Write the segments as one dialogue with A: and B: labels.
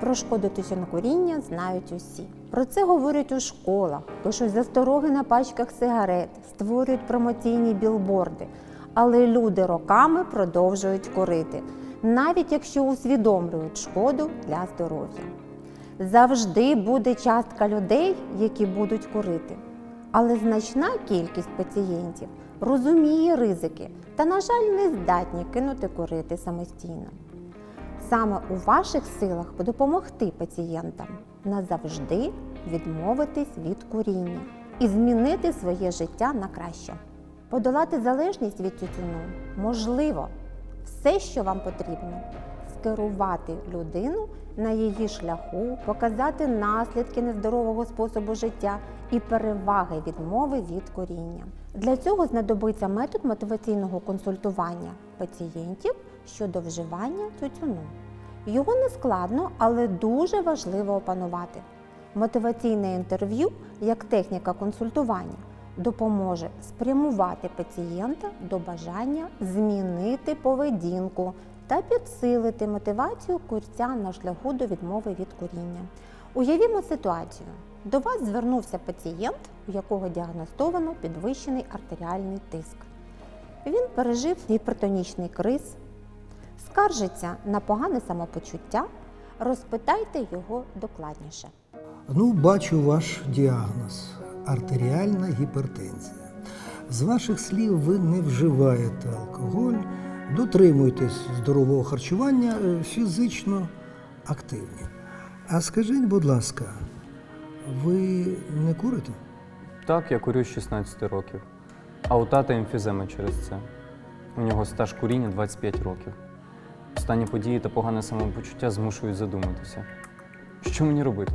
A: Про шкоду тютюнокуріння знають усі. Про це говорять у школах, пишуть застороги на пачках сигарет, створюють промоційні білборди. Але люди роками продовжують курити, навіть якщо усвідомлюють шкоду для здоров'я. Завжди буде частка людей, які будуть курити. Але значна кількість пацієнтів розуміє ризики та, на жаль, не здатні кинути курити самостійно. Саме у ваших силах допомогти пацієнтам назавжди відмовитись від куріння і змінити своє життя на краще. Подолати залежність від тютюну можливо. Все, що вам потрібно, скерувати людину на її шляху, показати наслідки нездорового способу життя і переваги відмови від коріння. Для цього знадобиться метод мотиваційного консультування пацієнтів щодо вживання тютюну. Його не складно, але дуже важливо опанувати. Мотиваційне інтерв'ю як техніка консультування допоможе спрямувати пацієнта до бажання змінити поведінку та підсилити мотивацію курця на шляху до відмови від куріння. Уявімо ситуацію. До вас звернувся пацієнт, у якого діагностовано підвищений артеріальний тиск. Він пережив гіпертонічний криз, скаржиться на погане самопочуття. Розпитайте його докладніше.
B: Ну, бачу ваш діагноз артеріальна гіпертензія. З ваших слів, ви не вживаєте алкоголь, дотримуєтесь здорового харчування, е, фізично активні. А скажіть, будь ласка, ви не курите?
C: Так, я курю з 16 років. А у тата емфізема через це. У нього стаж куріння 25 років. Останні події та погане самопочуття змушують задуматися. Що мені робити?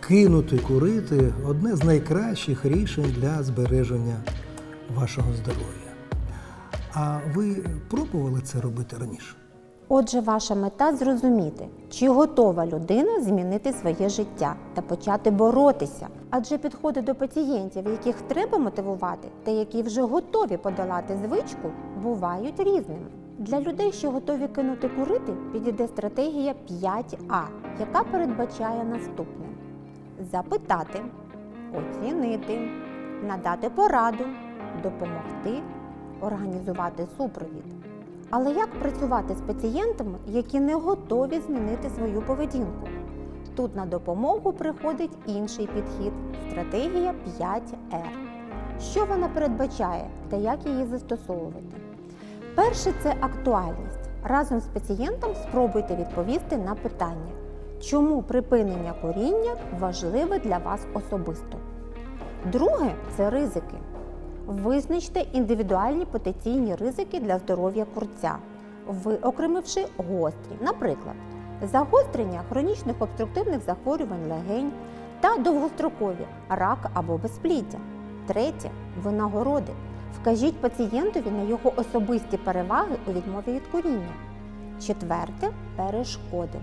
B: Кинути курити одне з найкращих рішень для збереження вашого здоров'я. А ви пробували це робити раніше?
A: Отже, ваша мета зрозуміти, чи готова людина змінити своє життя та почати боротися. Адже підходи до пацієнтів, яких треба мотивувати, та які вже готові подолати звичку, бувають різними. Для людей, що готові кинути курити, підійде стратегія 5А, яка передбачає наступне: запитати, оцінити, надати пораду, допомогти, організувати супровід. Але як працювати з пацієнтами, які не готові змінити свою поведінку? Тут на допомогу приходить інший підхід стратегія 5R. Що вона передбачає та як її застосовувати? Перше це актуальність. Разом з пацієнтом спробуйте відповісти на питання, чому припинення коріння важливе для вас особисто. Друге це ризики. Визначте індивідуальні потенційні ризики для здоров'я курця, виокремивши гострі, наприклад, загострення хронічних обструктивних захворювань легень та довгострокові рак або безпліддя. Третє винагороди. Вкажіть пацієнтові на його особисті переваги у відмові від куріння. Четверте перешкоди.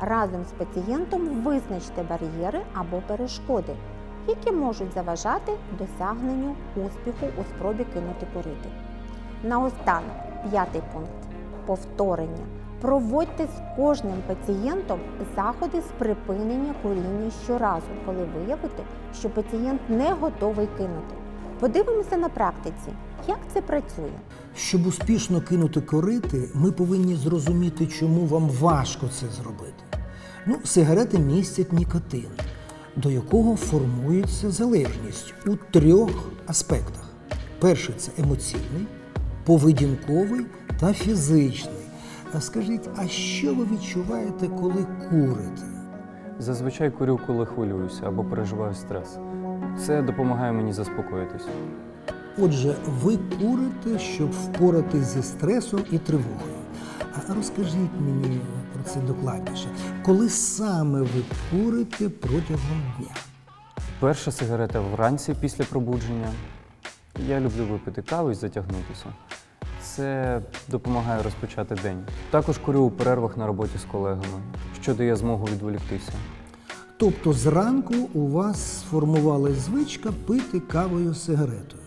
A: Разом з пацієнтом визначте бар'єри або перешкоди, які можуть заважати досягненню успіху у спробі кинути курити. Наостанок, п'ятий пункт повторення. Проводьте з кожним пацієнтом заходи з припинення куріння щоразу, коли виявите, що пацієнт не готовий кинути. Подивимося на практиці, як це працює.
B: Щоб успішно кинути корити, ми повинні зрозуміти, чому вам важко це зробити. Ну, сигарети містять нікотин, до якого формується залежність у трьох аспектах: перший це емоційний, поведінковий та фізичний. А скажіть, а що ви відчуваєте, коли курите?
C: Зазвичай курю, коли хвилююся або переживаю стрес. Це допомагає мені заспокоїтись.
B: Отже, ви курите, щоб впоратись зі стресом і тривогою. А розкажіть мені про це докладніше. Коли саме ви курите протягом дня?
C: Перша сигарета вранці після пробудження. Я люблю випити каву і затягнутися. Це допомагає розпочати день. Також курю у перервах на роботі з колегами, що дає змогу відволіктися.
B: Тобто зранку у вас сформувалась звичка пити кавою сигаретою.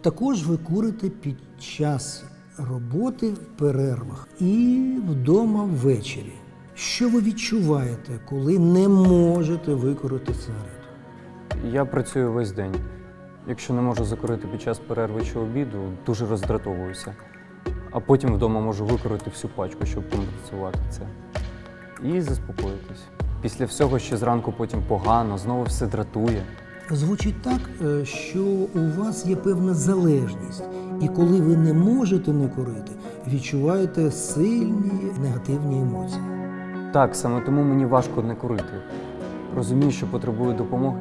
B: Також ви курите під час роботи в перервах і вдома ввечері. Що ви відчуваєте, коли не можете викорити сигарету?
C: Я працюю весь день. Якщо не можу закурити під час перерви чи обіду, дуже роздратовуюся. А потім вдома можу викорити всю пачку, щоб компенсувати це. І заспокоїтись. Після всього ще зранку потім погано, знову все дратує.
B: Звучить так, е, що у вас є певна залежність, і коли ви не можете не курити, відчуваєте сильні негативні емоції.
C: Так, саме тому мені важко не курити. Розумію, що потребую допомоги.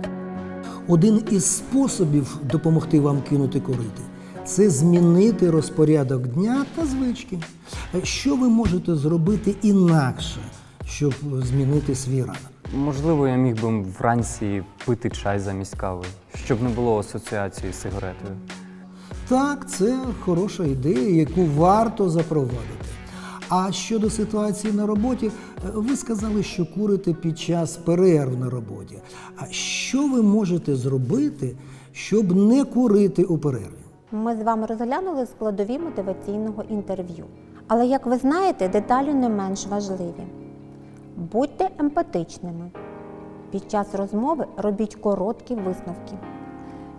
B: Один із способів допомогти вам кинути курити це змінити розпорядок дня та звички. Е, Що ви можете зробити інакше, щоб змінити свій ранок?
C: Можливо, я міг би вранці пити чай замість кави, щоб не було асоціації з сигаретою.
B: Так, це хороша ідея, яку варто запровадити. А щодо ситуації на роботі, е, ви сказали, що курите під час перерв на роботі. А що ви можете зробити, щоб не курити у перерві?
A: Ми з вами розглянули складові мотиваційного інтерв'ю. Але, як ви знаєте, деталі не менш важливі. Будьте емпатичними. Під час розмови робіть короткі висновки.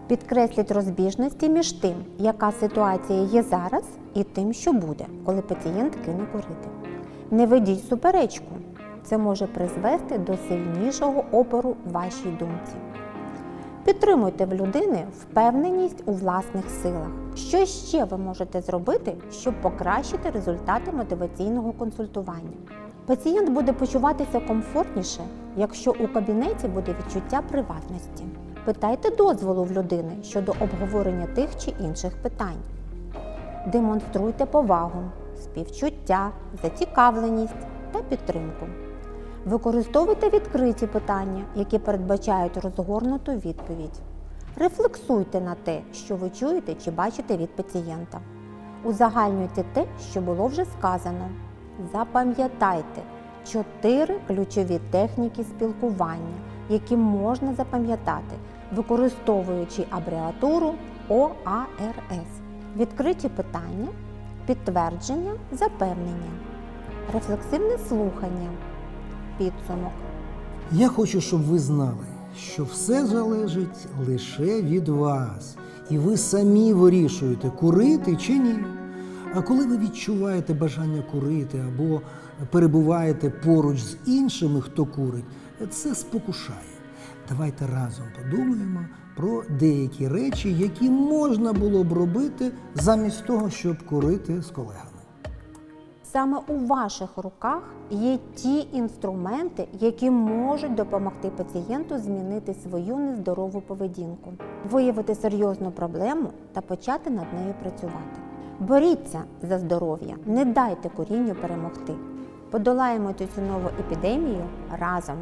A: Підкресліть розбіжності між тим, яка ситуація є зараз, і тим, що буде, коли пацієнт кине курити. Не ведіть суперечку. Це може призвести до сильнішого опору вашій думці. Підтримуйте в людини впевненість у власних силах. Що ще ви можете зробити, щоб покращити результати мотиваційного консультування? Пацієнт буде почуватися комфортніше, якщо у кабінеті буде відчуття приватності. Питайте дозволу в людини щодо обговорення тих чи інших питань. Демонструйте повагу, співчуття, зацікавленість та підтримку. Використовуйте відкриті питання, які передбачають розгорнуту відповідь. Рефлексуйте на те, що ви чуєте чи бачите від пацієнта. Узагальнюйте те, що було вже сказано. Запам'ятайте чотири ключові техніки спілкування, які можна запам'ятати, використовуючи абревіатуру ОАРС. Відкриті питання, підтвердження, запевнення, рефлексивне слухання, підсумок.
B: Я хочу, щоб ви знали, що все залежить лише від вас, і ви самі вирішуєте, курити чи ні. А коли ви відчуваєте бажання курити або перебуваєте поруч з іншими, хто курить, це спокушає. Давайте разом подумаємо про деякі речі, які можна було б робити замість того, щоб курити з колегами.
A: Саме у ваших руках є ті інструменти, які можуть допомогти пацієнту змінити свою нездорову поведінку, виявити серйозну проблему та почати над нею працювати. Боріться за здоров'я, не дайте курінню перемогти. Подолаємо цю нову епідемію разом.